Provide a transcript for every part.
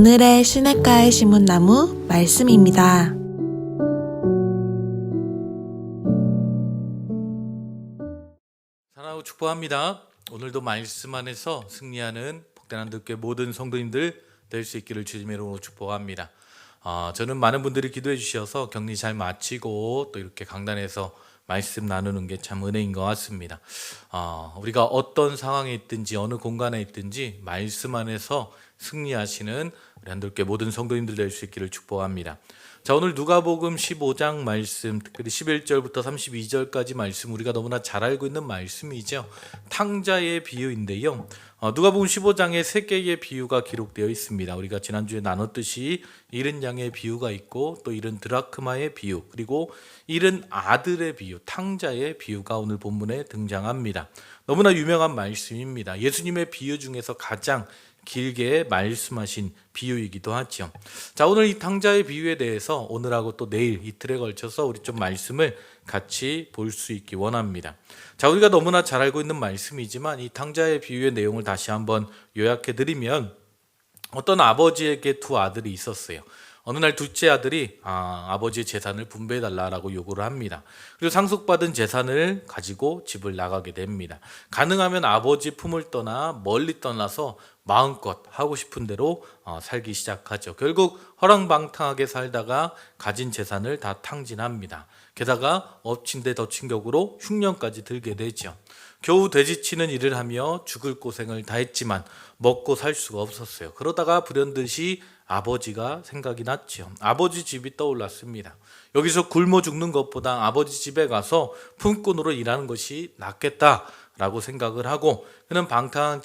오늘의 시냇가의 심은 나무 말씀입니다. 사랑하고 축복합니다. 오늘도 말씀 안에서 승리하는 복된 한들교 모든 성도님들 될 수 있기를 주님의 이름으로 축복합니다. 아, 저는 많은 분들이 기도해 주셔서 격리 잘 마치고 또 이렇게 강단에서 말씀 나누는 게 참 은혜인 것 같습니다. 아, 우리가 어떤 상황에 있든지 어느 공간에 있든지 말씀 안에서 승리하시는 우리 한들교 모든 성도님들 될 수 있기를 축복합니다. 자, 오늘 누가복음 15장 말씀, 특별히 11절부터 32절까지 말씀 우리가 너무나 잘 알고 있는 말씀이죠. 탕자의 비유인데요. 어, 누가복음 15장에 세 개의 비유가 기록되어 있습니다. 우리가 지난주에 나눴듯이 잃은 양의 비유가 있고 또 잃은 드라크마의 비유, 그리고 잃은 아들의 비유, 탕자의 비유가 오늘 본문에 등장합니다. 너무나 유명한 말씀입니다. 예수님의 비유 중에서 가장 길게 말씀하신 비유이기도 하죠. 자, 오늘 이 탕자의 비유에 대해서 오늘하고 또 내일 이틀에 걸쳐서 우리 좀 말씀을 같이 볼 수 있기 원합니다. 자, 우리가 너무나 잘 알고 있는 말씀이지만 이 탕자의 비유의 내용을 다시 한번 요약해 드리면 어떤 아버지에게 두 아들이 있었어요. 어느 날 둘째 아들이 아, 아버지의 재산을 분배해 달라라고 요구를 합니다. 그리고 상속받은 재산을 가지고 집을 나가게 됩니다. 가능하면 아버지 품을 떠나 멀리 떠나서 마음껏 하고 싶은 대로 어, 살기 시작하죠. 결국 허랑방탕하게 살다가 가진 재산을 다 탕진합니다. 게다가 엎친 데 덮친 격으로 흉년까지 들게 되죠. 겨우 돼지치는 일을 하며 죽을 고생을 다했지만 먹고 살 수가 없었어요. 그러다가 불현듯이 아버지가 생각이 났죠. 아버지 집이 떠올랐습니다. 여기서 굶어 죽는 것보다 아버지 집에 가서 품꾼으로 일하는 것이 낫겠다 라고 생각을 하고 그는 방탕한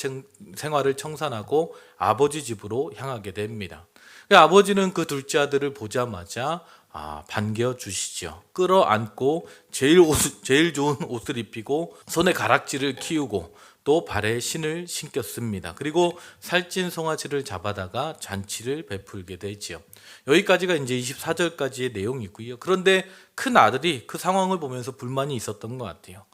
생활을 청산하고 아버지 집으로 향하게 됩니다. 아버지는 그 둘째 아들을 보자마자 아, 반겨 주시죠. 끌어안고 제일 옷, 제일 좋은 옷을 입히고 손에 가락지를 키우고 또 발에 신을 신겼습니다. 그리고 살찐 송아지를 잡아다가 잔치를 베풀게 되지요. 여기까지가 이제 24절까지의 내용이고요. 그런데 큰 아들이 그 상황을 보면서 불만이 있었던 것 같아요.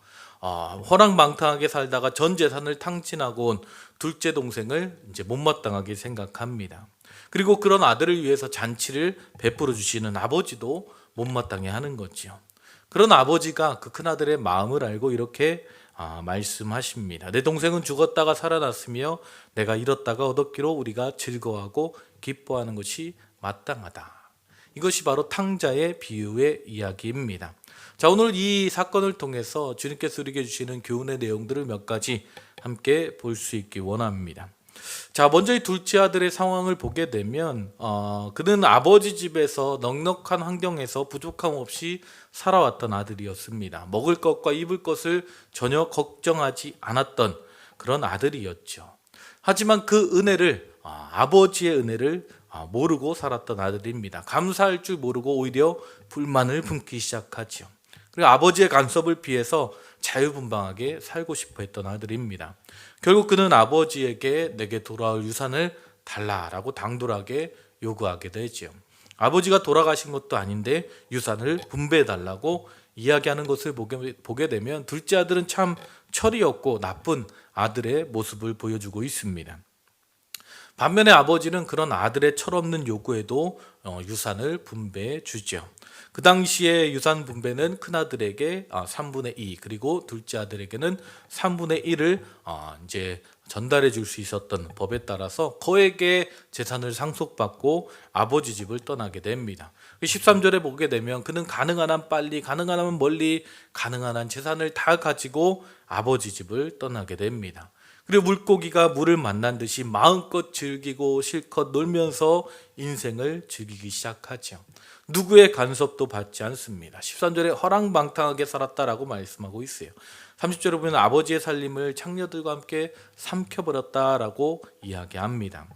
어, 허랑방탕하게 살다가 전 재산을 탕진하고 온 둘째 동생을 이제 못마땅하게 생각합니다. 그리고 그런 아들을 위해서 잔치를 베풀어 주시는 아버지도 못마땅해 하는 거지요. 그런 아버지가 그 큰아들의 마음을 알고 이렇게 아, 말씀하십니다. 내 동생은 죽었다가 살아났으며 내가 잃었다가 얻었기로 우리가 즐거워하고 기뻐하는 것이 마땅하다. 이것이 바로 탕자의 비유의 이야기입니다. 자, 오늘 이 사건을 통해서 주님께서 우리에게 주시는 교훈의 내용들을 몇 가지 함께 볼 수 있기 원합니다. 자, 먼저 이 둘째 아들의 상황을 보게 되면, 어, 그는 아버지 집에서 넉넉한 환경에서 부족함 없이 살아왔던 아들이었습니다. 먹을 것과 입을 것을 전혀 걱정하지 않았던 그런 아들이었죠. 하지만 그 은혜를, 어, 아버지의 은혜를 어, 모르고 살았던 아들입니다. 감사할 줄 모르고 오히려 불만을 품기 시작하죠. 그리고 아버지의 간섭을 피해서 자유분방하게 살고 싶어 했던 아들입니다. 결국 그는 아버지에게 내게 돌아올 유산을 달라라고 당돌하게 요구하게 되지요. 아버지가 돌아가신 것도 아닌데 유산을 분배해 달라고 이야기하는 것을 보게, 보게 되면 둘째 아들은 참 철이 없고 나쁜 아들의 모습을 보여주고 있습니다. 반면에 아버지는 그런 아들의 철없는 요구에도 어, 유산을 분배해 주죠. 그 당시에 유산 분배는 큰 아들에게 3분의 어, 2 그리고 둘째 아들에게는 3분의 1을 어, 이제 전달해 줄 수 있었던 법에 따라서 거에게 재산을 상속받고 아버지 집을 떠나게 됩니다. 13절에 그 보게 되면 그는 가능한 한 빨리 가능한 한 멀리 가능한 한 재산을 다 가지고 아버지 집을 떠나게 됩니다. 그리고 물고기가 물을 만난 듯이 마음껏 즐기고 실컷 놀면서 인생을 즐기기 시작하죠. 누구의 간섭도 받지 않습니다. 13절에 허랑방탕하게 살았다라고 말씀하고 있어요. 30절에 보면 아버지의 살림을 창녀들과 함께 삼켜버렸다라고 이야기합니다.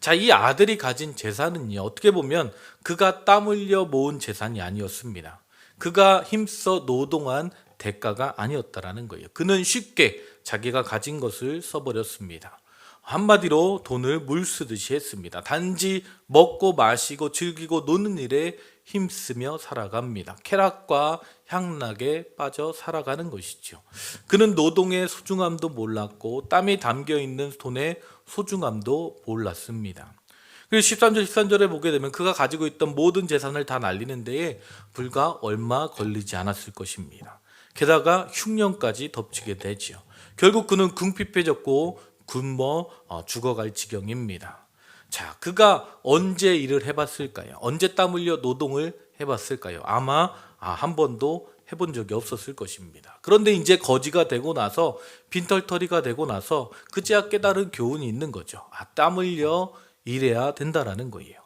자, 이 아들이 가진 재산은요, 어떻게 보면 그가 땀 흘려 모은 재산이 아니었습니다. 그가 힘써 노동한 대가가 아니었다라는 거예요. 그는 쉽게 자기가 가진 것을 써버렸습니다. 한마디로 돈을 물 쓰듯이 했습니다. 단지 먹고 마시고 즐기고 노는 일에 힘쓰며 살아갑니다. 쾌락과 향락에 빠져 살아가는 것이죠. 그는 노동의 소중함도 몰랐고 땀이 담겨 있는 돈의 소중함도 몰랐습니다. 그리고 13절 13절에 보게 되면 그가 가지고 있던 모든 재산을 다 날리는 데에 불과 얼마 걸리지 않았을 것입니다. 게다가 흉년까지 덮치게 되지요. 결국 그는 궁핍해졌고 굶어 어, 죽어갈 지경입니다. 자, 그가 언제 일을 해봤을까요? 언제 땀 흘려 노동을 해봤을까요? 아마 아, 한 번도 해본 적이 없었을 것입니다. 그런데 이제 거지가 되고 나서 빈털터리가 되고 나서 그제야 깨달은 교훈이 있는 거죠. 아, 땀 흘려 일해야 된다라는 거예요.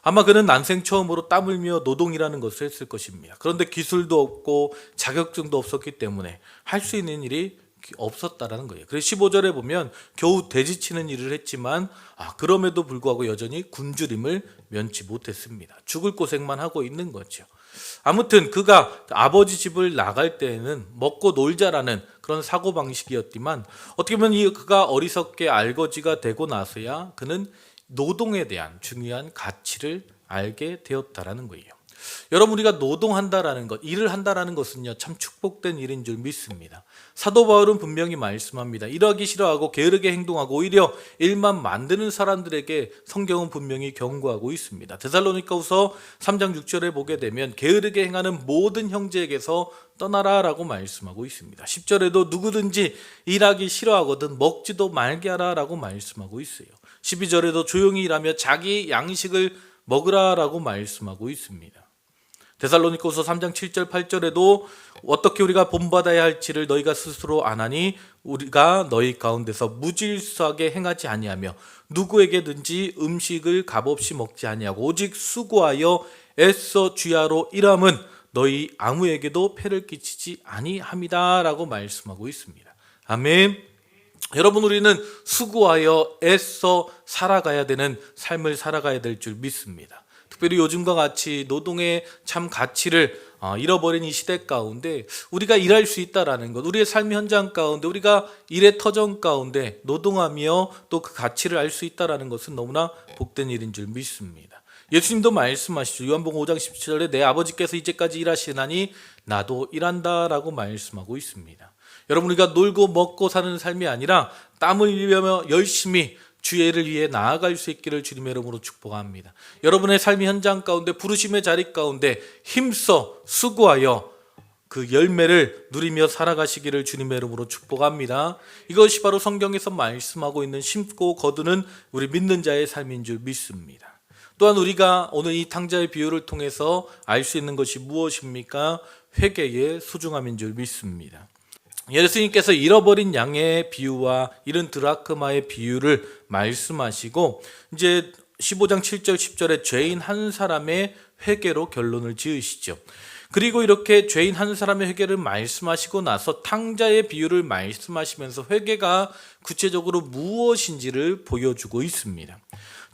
아마 그는 난생 처음으로 땀 흘며 노동이라는 것을 했을 것입니다. 그런데 기술도 없고 자격증도 없었기 때문에 할 수 있는 일이 없었다라는 거예요. 그래서 15절에 보면 겨우 돼지치는 일을 했지만 아, 그럼에도 불구하고 여전히 굶주림을 면치 못했습니다. 죽을 고생만 하고 있는 거죠. 아무튼 그가 아버지 집을 나갈 때에는 먹고 놀자라는 그런 사고 방식이었지만 어떻게 보면 이 그가 어리석게 알거지가 되고 나서야 그는 노동에 대한 중요한 가치를 알게 되었다라는 거예요. 여러분 우리가 노동한다라는 것, 일을 한다라는 것은요 참 축복된 일인 줄 믿습니다. 사도 바울은 분명히 말씀합니다. 일하기 싫어하고 게으르게 행동하고 오히려 일만 만드는 사람들에게 성경은 분명히 경고하고 있습니다. 데살로니가후서 3장 6절에 보게 되면 게으르게 행하는 모든 형제에게서 떠나라라고 말씀하고 있습니다. 10절에도 누구든지 일하기 싫어하거든 먹지도 말게 하라라고 말씀하고 있어요. 12절에도 조용히 일하며 자기 양식을 먹으라라고 말씀하고 있습니다. 데살로니가후서 3장 7절 8절에도 어떻게 우리가 본받아야 할지를 너희가 스스로 안 하니 우리가 너희 가운데서 무질서하게 행하지 아니하며 누구에게든지 음식을 값없이 먹지 아니하고 오직 수고하여 애써 주야로 일함은 너희 아무에게도 폐를 끼치지 아니함이다라고 말씀하고 있습니다. 아멘. 여러분 우리는 수고하여 애써 살아가야 되는 삶을 살아가야 될 줄 믿습니다. 특별히 요즘과 같이 노동의 참 가치를 어, 잃어버린 이 시대 가운데 우리가 일할 수 있다라는 것, 우리의 삶 현장 가운데 우리가 일의 터전 가운데 노동하며 또 그 가치를 알 수 있다라는 것은 너무나 복된 일인 줄 믿습니다. 예수님도 말씀하시죠. 요한복음 5장 17절에 내 아버지께서 이제까지 일하시나니 나도 일한다라고 말씀하고 있습니다. 여러분 우리가 놀고 먹고 사는 삶이 아니라 땀을 흘리며 열심히 주의 를 위해 나아갈 수 있기를 주님의 이름으로 축복합니다. 여러분의 삶의 현장 가운데 부르심의 자리 가운데 힘써 수고하여 그 열매를 누리며 살아가시기를 주님의 이름으로 축복합니다. 이것이 바로 성경에서 말씀하고 있는 심고 거두는 우리 믿는 자의 삶인 줄 믿습니다. 또한 우리가 오늘 이 탕자의 비유를 통해서 알 수 있는 것이 무엇입니까? 회개의 소중함인 줄 믿습니다. 예수님께서 잃어버린 양의 비유와 이런 드라크마의 비유를 말씀하시고 이제 15장 7절 10절에 죄인 한 사람의 회개로 결론을 지으시죠. 그리고 이렇게 죄인 한 사람의 회개를 말씀하시고 나서 탕자의 비유를 말씀하시면서 회개가 구체적으로 무엇인지를 보여주고 있습니다.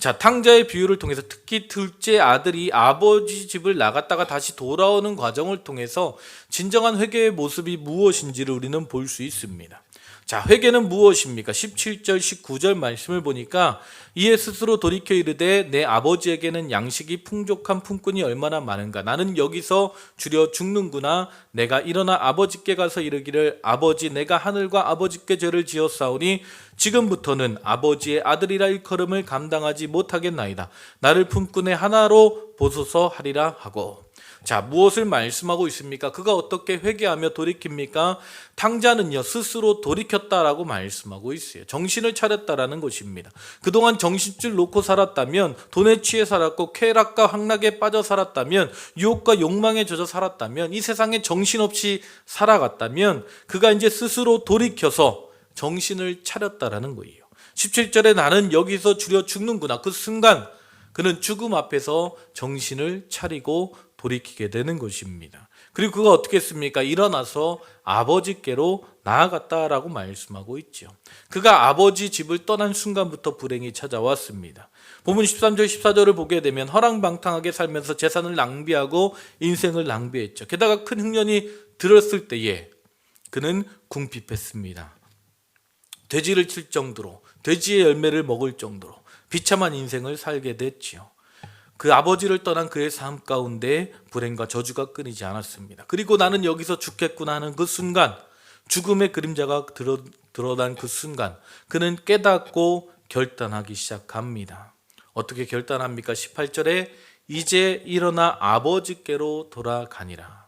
자, 탕자의 비유를 통해서 특히 둘째 아들이 아버지 집을 나갔다가 다시 돌아오는 과정을 통해서 진정한 회개의 모습이 무엇인지를 우리는 볼 수 있습니다. 자, 회개는 무엇입니까? 17절, 19절 말씀을 보니까 이에 스스로 돌이켜 이르되 내 아버지에게는 양식이 풍족한 품꾼이 얼마나 많은가. 나는 여기서 줄여 죽는구나. 내가 일어나 아버지께 가서 이르기를 아버지 내가 하늘과 아버지께 죄를 지었사오니 지금부터는 아버지의 아들이라 일컬음을 감당하지 못하겠나이다. 나를 품꾼의 하나로 보소서 하리라 하고. 자, 무엇을 말씀하고 있습니까? 그가 어떻게 회개하며 돌이킵니까? 탕자는요, 스스로 돌이켰다라고 말씀하고 있어요. 정신을 차렸다라는 것입니다. 그동안 정신줄 놓고 살았다면, 돈에 취해 살았고, 쾌락과 황락에 빠져 살았다면, 유혹과 욕망에 젖어 살았다면, 이 세상에 정신없이 살아갔다면, 그가 이제 스스로 돌이켜서 정신을 차렸다라는 거예요. 17절에 나는 여기서 줄여 죽는구나. 그 순간, 그는 죽음 앞에서 정신을 차리고 돌이키게 되는 것입니다. 그리고 그가 어떻게 했습니까? 일어나서 아버지께로 나아갔다라고 말씀하고 있죠. 그가 아버지 집을 떠난 순간부터 불행이 찾아왔습니다. 본문 13절 14절을 보게 되면 허랑방탕하게 살면서 재산을 낭비하고 인생을 낭비했죠. 게다가 큰 흉년이 들었을 때에 그는 궁핍했습니다. 돼지를 칠 정도로 돼지의 열매를 먹을 정도로 비참한 인생을 살게 됐지요. 그 아버지를 떠난 그의 삶 가운데 불행과 저주가 끊이지 않았습니다. 그리고 나는 여기서 죽겠구나 하는 그 순간, 죽음의 그림자가 드러, 드러난 그 순간, 그는 깨닫고 결단하기 시작합니다. 어떻게 결단합니까? 18절에 이제 일어나 아버지께로 돌아가니라.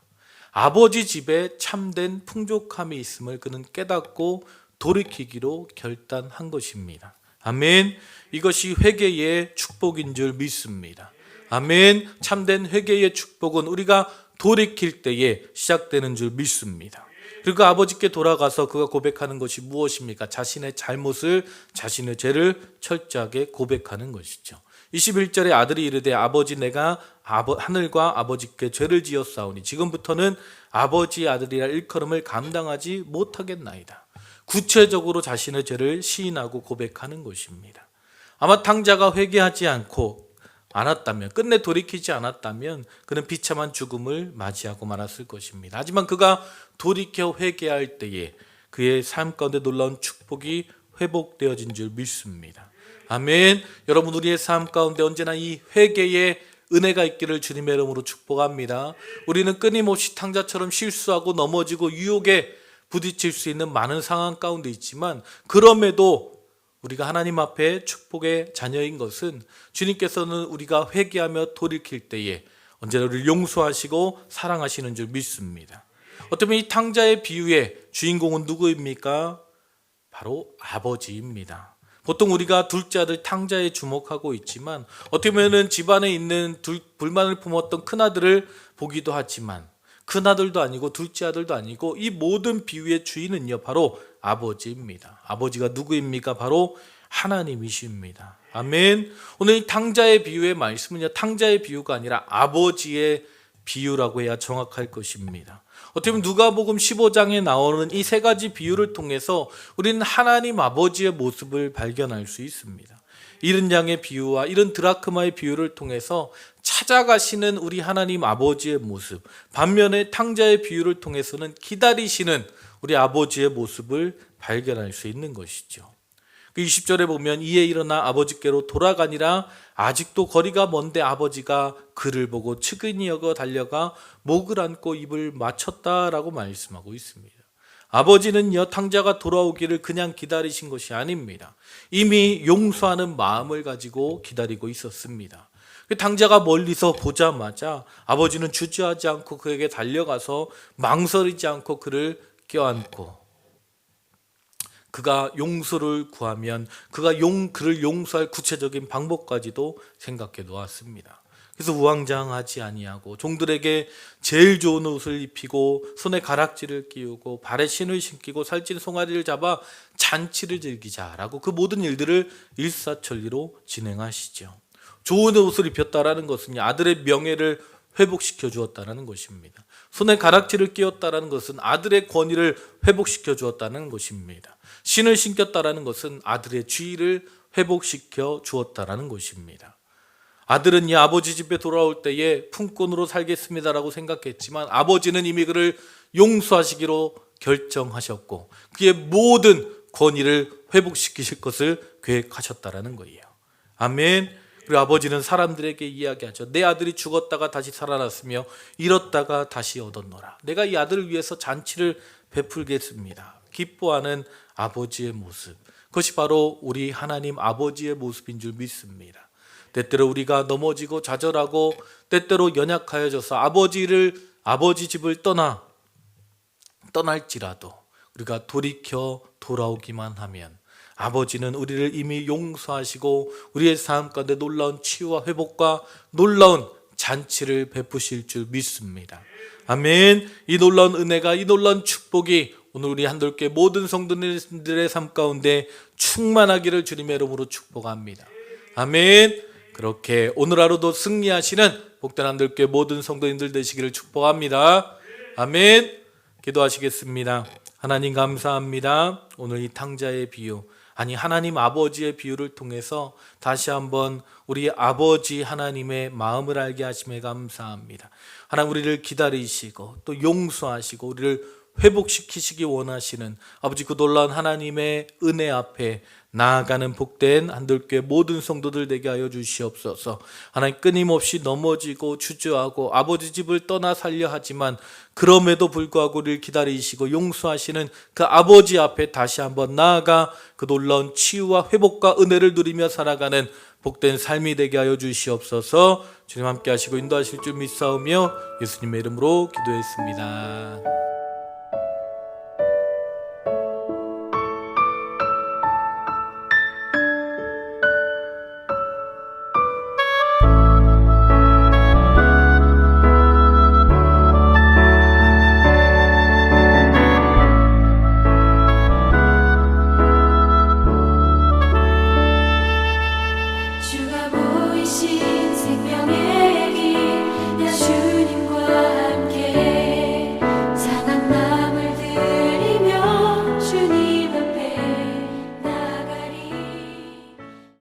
아버지 집에 참된 풍족함이 있음을 그는 깨닫고 돌이키기로 결단한 것입니다. 아멘. 이것이 회개의 축복인 줄 믿습니다. 아멘. 참된 회개의 축복은 우리가 돌이킬 때에 시작되는 줄 믿습니다. 그리고 아버지께 돌아가서 그가 고백하는 것이 무엇입니까? 자신의 잘못을, 자신의 죄를 철저하게 고백하는 것이죠. 21절에 아들이 이르되 아버지 내가 하늘과 아버지께 죄를 지었사오니 지금부터는 아버지 아들이라 일컬음을 감당하지 못하겠나이다. 구체적으로 자신의 죄를 시인하고 고백하는 것입니다. 아마 탕자가 회개하지 않고 않았다면 끝내 돌이키지 않았다면 그는 비참한 죽음을 맞이하고 말았을 것입니다. 하지만 그가 돌이켜 회개할 때에 그의 삶 가운데 놀라운 축복이 회복되어진 줄 믿습니다. 아멘. 여러분 우리의 삶 가운데 언제나 이 회개의 은혜가 있기를 주님의 이름으로 축복합니다. 우리는 끊임없이 탕자처럼 실수하고 넘어지고 유혹에 부딪힐 수 있는 많은 상황 가운데 있지만 그럼에도 우리가 하나님 앞에 축복의 자녀인 것은 주님께서는 우리가 회개하며 돌이킬 때에 언제나 우리를 용서하시고 사랑하시는 줄 믿습니다. 어쩌면 이 탕자의 비유의 주인공은 누구입니까? 바로 아버지입니다. 보통 우리가 둘째 아들 탕자에 주목하고 있지만 어떻게 보면 집안에 있는 둘, 불만을 품었던 큰아들을 보기도 하지만 큰아들도 아니고 둘째 아들도 아니고 이 모든 비유의 주인은요 바로 아버지입니다. 아버지가 누구입니까? 바로 하나님이십니다. 아멘. 오늘 이 탕자의 비유의 말씀은요 탕자의 비유가 아니라 아버지의 비유라고 해야 정확할 것입니다. 어떻게 보면 누가복음 15장에 나오는 이 세 가지 비유를 통해서 우리는 하나님 아버지의 모습을 발견할 수 있습니다. 이른 양의 비유와 이른 드라크마의 비유를 통해서 찾아가시는 우리 하나님 아버지의 모습, 반면에 탕자의 비유를 통해서는 기다리시는 우리 아버지의 모습을 발견할 수 있는 것이죠. 그 20절에 보면 이에 일어나 아버지께로 돌아가니라 아직도 거리가 먼데 아버지가 그를 보고 측은히 여겨 달려가 목을 안고 입을 맞췄다라고 말씀하고 있습니다. 아버지는요 탕자가 돌아오기를 그냥 기다리신 것이 아닙니다. 이미 용서하는 마음을 가지고 기다리고 있었습니다. 그 탕자가 멀리서 보자마자 아버지는 주저하지 않고 그에게 달려가서 망설이지 않고 그를 껴안고 그가 용서를 구하면 그가 용 그를 용서할 구체적인 방법까지도 생각해 놓았습니다. 그래서 우왕좌왕하지 아니하고 종들에게 제일 좋은 옷을 입히고 손에 가락지를 끼우고 발에 신을 신기고 살찐 송아리를 잡아 잔치를 즐기자라고 그 모든 일들을 일사천리로 진행하시죠. 좋은 옷을 입혔다라는 것은 아들의 명예를 회복시켜 주었다는 것입니다. 손에 가락지를 끼웠다라는 것은 아들의 권위를 회복시켜 주었다는 것입니다. 신을 신겼다라는 것은 아들의 지위를 회복시켜 주었다라는 것입니다. 아들은 이 아버지 집에 돌아올 때에 품꾼으로 살겠습니다라고 생각했지만 아버지는 이미 그를 용서하시기로 결정하셨고 그의 모든 권위를 회복시키실 것을 계획하셨다라는 거예요. 아멘. 그리고 아버지는 사람들에게 이야기하죠. 내 아들이 죽었다가 다시 살아났으며 잃었다가 다시 얻었노라. 내가 이 아들을 위해서 잔치를 베풀겠습니다. 기뻐하는 아버지의 모습. 그것이 바로 우리 하나님 아버지의 모습인 줄 믿습니다. 때때로 우리가 넘어지고 좌절하고 때때로 연약하여져서 아버지를 아버지 집을 떠나 떠날지라도 우리가 돌이켜 돌아오기만 하면 아버지는 우리를 이미 용서하시고 우리의 삶 가운데 놀라운 치유와 회복과 놀라운 잔치를 베푸실 줄 믿습니다. 아멘. 이 놀라운 은혜가 이 놀라운 축복이 오늘 우리 한돌교 모든 성도들의 삶 가운데 충만하기를 주님의 이름으로 축복합니다. 아멘. 그렇게 오늘 하루도 승리하시는 복된 한돌교 모든 성도님들 되시기를 축복합니다. 아멘. 기도하시겠습니다. 하나님 감사합니다. 오늘 이 탕자의 비유 아니 하나님 아버지의 비유를 통해서 다시 한번 우리 아버지 하나님의 마음을 알게 하심에 감사합니다. 하나님 우리를 기다리시고 또 용서하시고 우리를 회복시키시기 원하시는 아버지 그 놀라운 하나님의 은혜 앞에 나아가는 복된 한들교회 모든 성도들 되게 하여 주시옵소서. 하나님 끊임없이 넘어지고 주저하고 아버지 집을 떠나 살려 하지만 그럼에도 불구하고 우리를 기다리시고 용서하시는 그 아버지 앞에 다시 한번 나아가 그 놀라운 치유와 회복과 은혜를 누리며 살아가는 복된 삶이 되게 하여 주시옵소서. 주님 함께 하시고 인도하실 줄 믿사오며 예수님의 이름으로 기도했습니다.